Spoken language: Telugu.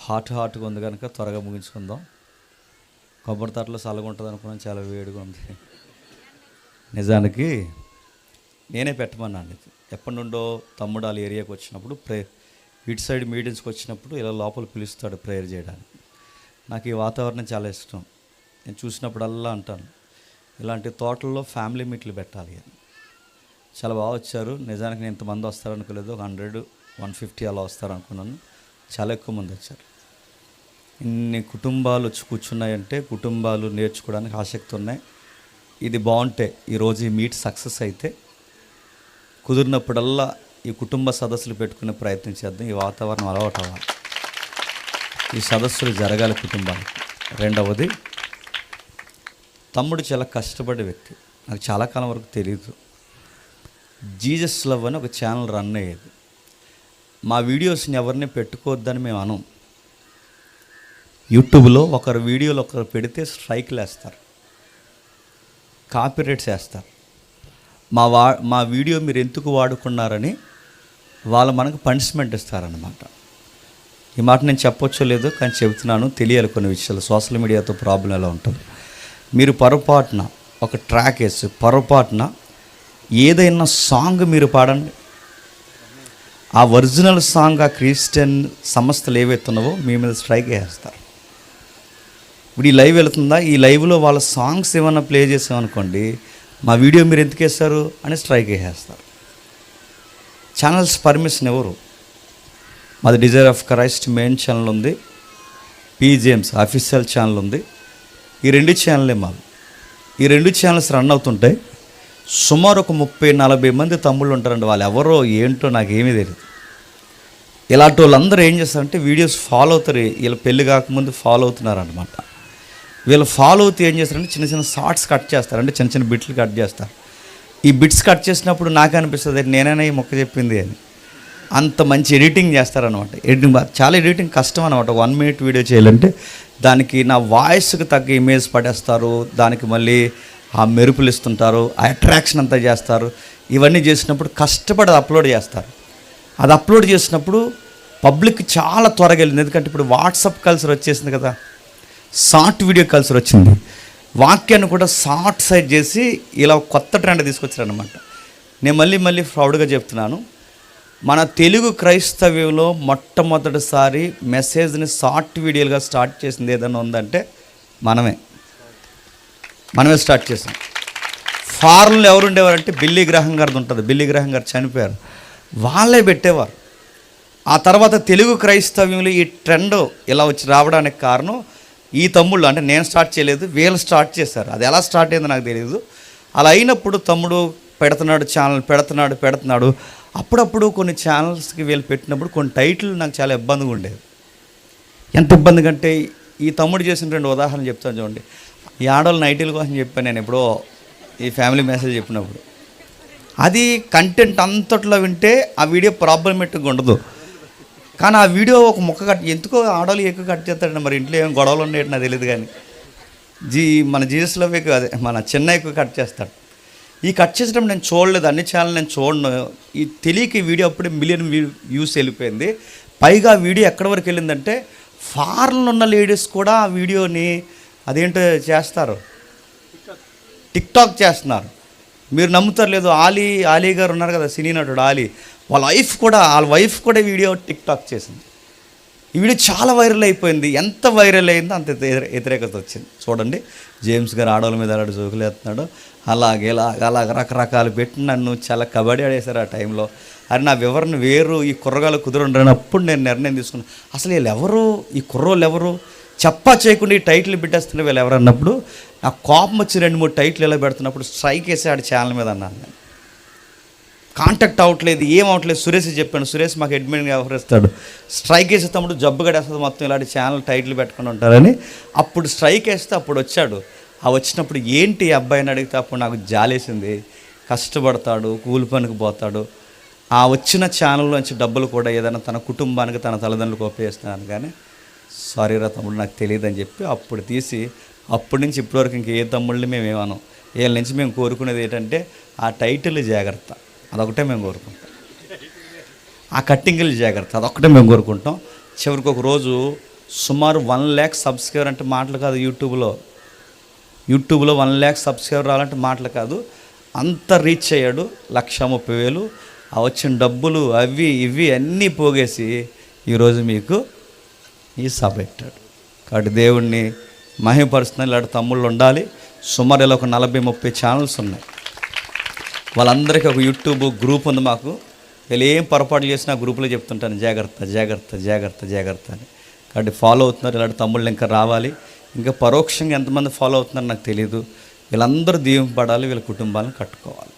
హాట్ హాట్గా ఉంది కనుక త్వరగా ముగించుకుందాం. కొబ్బరి తోటలో చల్లగుంటుంది అనుకున్నాను చాలా వేడిగా ఉంది. నిజానికి నేనే పెట్టమన్నాను. ఇది ఎప్పటి నుండో తమ్ముడు వాళ్ళ ఏరియాకి వచ్చినప్పుడు ప్రే ఇటు సైడ్ మీటింగ్స్కి వచ్చినప్పుడు ఇలా లోపల పిలుస్తాడు ప్రేయర్ చేయడానికి. నాకు ఈ వాతావరణం చాలా ఇష్టం. నేను చూసినప్పుడల్లా అంటాను ఇలాంటి తోటల్లో ఫ్యామిలీ మీట్లు పెట్టాలి అని. చాలా బాగా వచ్చారు. నిజానికి నేను ఇంతమంది వస్తారనుకోలేదు. ఒక హండ్రెడ్ వన్ ఫిఫ్టీ అలా వస్తారనుకున్నాను. చాలా ఎక్కువ మంది వచ్చారు. ఇన్ని కుటుంబాలు వచ్చి కూర్చున్నాయంటే కుటుంబాలు నేర్చుకోవడానికి ఆసక్తి ఉన్నాయి. ఇది బాగుంటే ఈరోజు ఈ మీట్ సక్సెస్ అయితే కుదిరినప్పుడల్లా ఈ కుటుంబ సదస్సులు పెట్టుకునే ప్రయత్నం చేద్దాం. ఈ వాతావరణం అలవాటు అవ్వాలి. ఈ సదస్సులు జరగాలి కుటుంబాలు రెండవది తమ్ముడు చాలా కష్టపడే వ్యక్తి. నాకు చాలా కాలం వరకు తెలియదు జీజస్ లవ్ అని ఒక ఛానల్ రన్ అయ్యేది. మా వీడియోస్ని ఎవరిని పెట్టుకోవద్దని మేము అనం యూట్యూబ్లో ఒకరు వీడియోలు ఒకరు పెడితే స్ట్రైక్లు వేస్తారు. కాపీరేట్స్ వేస్తారు. మా వా మా వీడియో మీరు ఎందుకు వాడుకున్నారని వాళ్ళు మనకు పనిష్మెంట్ ఇస్తారనమాట ఈ మాట నేను చెప్పొచ్చో లేదో కానీ చెబుతున్నాను. తెలియాలి కొన్ని విషయాలు. సోషల్ మీడియాతో ప్రాబ్లం ఎలా ఉంటుంది? మీరు పొరపాటున ఒక ట్రాక్ వేసి పొరపాటున ఏదైనా సాంగ్ మీరు పాడండి. ఆ ఒరిజినల్ సాంగ్ ఆ క్రిస్టియన్ సంస్థలు ఏవైతున్నావో మీ మీద స్ట్రైక్ వేస్తారు. ఇప్పుడు ఈ లైవ్ వెళుతుందా? ఈ లైవ్లో వాళ్ళ సాంగ్స్ ఏమైనా ప్లే చేసామనుకోండి మా వీడియో మీరు ఎందుకు వేస్తారు అని స్ట్రైక్ వేసేస్తారు. ఛానల్స్ పర్మిషన్ ఎవరు? మాది desire of Christ main channel ఉంది పీజేమ్స్ అఫీషియల్ ఛానల్ ఉంది. ఈ రెండు ఛానలే మావి ఈ రెండు ఛానల్స్ రన్ అవుతుంటాయి. సుమారు ఒక ముప్పై నలభై మంది తమ్ముళ్ళు ఉంటారండి వాళ్ళు ఎవరో ఏంటో నాకు ఏమీ తెలియదు ఇలాంటి వాళ్ళందరూ ఏం చేస్తారంటే వీడియోస్ ఫాలో అవుతారు. వీళ్ళ పెళ్ళి కాకముందు ఫాలో అవుతున్నారనమాట వీళ్ళు ఫాలో అవుతూ ఏం చేస్తారంటే చిన్న చిన్న షార్ట్స్ కట్ చేస్తారు. అంటే చిన్న చిన్న బిట్లు కట్ చేస్తారు. ఈ బిట్స్ కట్ చేసినప్పుడు నాకు అనిపిస్తుంది నేనైనా ఈ మొక్క చెప్పింది అని. అంత మంచి ఎడిటింగ్ చేస్తారనమాట ఎడిటింగ్ చాలా ఎడిటింగ్ కష్టం అనమాట వన్ మినిట్ వీడియో చేయాలంటే దానికి నా వాయిస్కి తగ్గ ఇమేజ్ పడేస్తారు. దానికి మళ్ళీ ఆ మెరుపులు ఇస్తుంటారు. ఆ అట్రాక్షన్ అంతా చేస్తారు. ఇవన్నీ చేసినప్పుడు కష్టపడి అప్లోడ్ చేస్తారు. అది అప్లోడ్ చేసినప్పుడు పబ్లిక్ చాలా త్వరగా వెళ్ళింది. ఎందుకంటే ఇప్పుడు వాట్సాప్ కల్చర్ వచ్చేసింది కదా. షార్ట్ వీడియో కల్చర్ వచ్చింది. వాక్యాన్ని కూడా షార్ట్ సైడ్ చేసి ఇలా కొత్త ట్రెండ్ తీసుకొచ్చారనమాట నేను మళ్ళీ మళ్ళీ ప్రౌడ్గా చెప్తున్నాను. మన తెలుగు క్రైస్తవ్యంలో మొట్టమొదటిసారి మెసేజ్ని షార్ట్ వీడియోలుగా స్టార్ట్ చేసింది ఏదైనా ఉందంటే మనమే. మనమే స్టార్ట్ చేసాం. ఫారెన్లో ఎవరు ఉండేవారంటే బిల్లీ గ్రహం గారిది ఉంటుంది. బిల్లీ గ్రహం గారు చనిపోయారు. వాళ్ళే పెట్టేవారు. ఆ తర్వాత తెలుగు క్రైస్తవ్యంలో ఈ ట్రెండ్ ఇలా వచ్చి రావడానికి కారణం ఈ తమ్ముళ్ళు అంటే నేను స్టార్ట్ చేయలేదు వీళ్ళు స్టార్ట్ చేశారు. అది ఎలా స్టార్ట్ అయిందో నాకు తెలియదు అలా అయినప్పుడు తమ్ముడు పెడుతున్నాడు ఛానల్ పెడుతున్నాడు పెడుతున్నాడు. అప్పుడప్పుడు కొన్ని ఛానల్స్కి వీళ్ళు పెట్టినప్పుడు కొన్ని టైటిల్ నాకు చాలా ఇబ్బందిగా ఉండేది. ఎంత ఇబ్బంది కంటే ఈ తమ్ముడు చేసిన రెండు ఉదాహరణలు చెప్తాను చూడండి. ఈ ఆడవాళ్ళ నైటీల కోసం చెప్పాను నేను ఎప్పుడో ఈ ఫ్యామిలీ మెసేజ్ చెప్పినప్పుడు. అది కంటెంట్ అంతట్లో వింటే ఆ వీడియో ప్రాబ్లమేటిక్గా ఉండదు. కానీ ఆ వీడియో ఒక ముక్క కట్ ఎందుకో ఆడవాళ్ళు ఎక్కువ కట్ చేస్తాడండి మరి ఇంట్లో ఏం గొడవలు ఉన్నాయో నాకు తెలియదు కానీ. జీ మన జీఎస్లో ఎక్కువ అదే మన చెన్నై ఎక్కువ కట్ చేస్తాడు. ఈ కట్ చేసేటప్పుడు నేను చూడలేదు అన్ని ఛానల్ నేను చూడను. ఈ తెలియక వీడియో అప్పుడే మిలియన్ వ్యూస్ వెళ్ళిపోయింది. పైగా వీడియో ఎక్కడి వరకు వెళ్ళిందంటే ఫారెన్లో ఉన్న లేడీస్ కూడా ఆ వీడియోని అదేంటో చేస్తారు? టిక్టాక్ చేస్తున్నారు. మీరు నమ్ముతారు లేదు ఆలీ ఆలీ గారు ఉన్నారు కదా సినీ నటుడు ఆలీ. వాళ్ళ వైఫ్ కూడా వాళ్ళ వైఫ్ కూడా వీడియో టిక్ టాక్ చేసింది. ఈ వీడియో చాలా వైరల్ అయిపోయింది. ఎంత వైరల్ అయిందో అంత వ్యతిరేకత వచ్చింది. చూడండి జేమ్స్ గారు ఆడవాళ్ళ మీద అలాంటి జోకులు వేస్తున్నాడు. అలాగే ఇలాగ అలాగ రకరకాలు పెట్టి నన్ను చాలా కబడ్డీ ఆడేశారు ఆ టైంలో. అరే నా వివరణ వేరు ఈ కుర్రగాలు కుదరండి అప్పుడు నేను నిర్ణయం తీసుకున్నాను అసలు వీళ్ళు ఎవరు ఈ కుర్రోళ్ళు ఎవరు? చెప్పా చేయకుండా ఈ టైటిల్ పెట్టేస్తున్న వీళ్ళు ఎవరన్నప్పుడు నా నాకు కోపం వచ్చి రెండు మూడు టైటిల్ ఇలా పెడుతున్నప్పుడు స్ట్రైక్ వేసి ఆడి ఛానల్ మీద అన్నాను నేను. కాంటాక్ట్ అవ్వట్లేదు ఏం అవ్వట్లేదు సురేష్ చెప్పాను సురేష్ మాకు అడ్మిన్గా వ్యవహరిస్తాడు స్ట్రైక్ వేసే తమ్ముడు జబ్బు గడేస్తుంది మొత్తం ఇలాంటి ఛానల్ టైటిల్ పెట్టుకుని ఉంటారని. అప్పుడు స్ట్రైక్ వేస్తే అప్పుడు వచ్చాడు. ఆ వచ్చినప్పుడు ఏంటి అబ్బాయి అబ్బాయిని అడిగితే అప్పుడు నాకు జాలేసింది. కష్టపడతాడు కూలి పనికి పోతాడు. ఆ వచ్చిన ఛానల్లోంచి డబ్బులు కూడా ఏదైనా తన కుటుంబానికి తన తల్లిదండ్రులకు ఉపయోగిస్తున్నాను కానీ సారీ రా తమ్ముడు నాకు తెలియదు అని చెప్పి అప్పుడు తీసి అప్పటి నుంచి ఇప్పటివరకు ఇంక ఏ తమ్ముళ్ళని మేము ఏమనం వీళ్ళ నుంచి మేము కోరుకునేది ఏంటంటే ఆ టైటిల్ జాగ్రత్త. అదొకటే మేము కోరుకుంటాం. ఆ కట్టింగులు జాగ్రత్త. అదొకటే మేము కోరుకుంటాం. చివరికి ఒక రోజు సుమారు వన్ ల్యాక్ సబ్స్క్రైబర్ అంటే మాటలు కాదు యూట్యూబ్లో. యూట్యూబ్లో వన్ ల్యాక్ సబ్స్క్రైబర్ రావాలంటే మాటలు కాదు. అంత రీచ్ అయ్యాడు. లక్ష ముప్పై వేలు. ఆ వచ్చిన డబ్బులు అవి ఇవి అన్నీ పోగేసి ఈరోజు మీకు ఈ పెట్టాడు. కాబట్టి దేవుణ్ణి మహిమపరుస్తున్న ఇలాంటి తమ్ముళ్ళు ఉండాలి. సుమారు ఇలా ఒక నలభై ముప్పై ఛానల్స్ ఉన్నాయి. వాళ్ళందరికీ ఒక యూట్యూబ్ గ్రూప్ ఉంది మాకు. వీళ్ళు ఏం పొరపాటు చేసినా ఆ గ్రూప్లో చెప్తుంటాను జాగ్రత్త జాగ్రత్త జాగ్రత్త జాగ్రత్త అని. కాబట్టి ఫాలో అవుతున్నారు ఇలాంటి తమ్ముళ్ళు ఇంకా రావాలి. ఇంకా పరోక్షంగా ఎంతమంది ఫాలో అవుతున్నారో నాకు తెలియదు వీళ్ళందరూ దీవింపడాలి వీళ్ళ కుటుంబాలను కట్టుకోవాలి.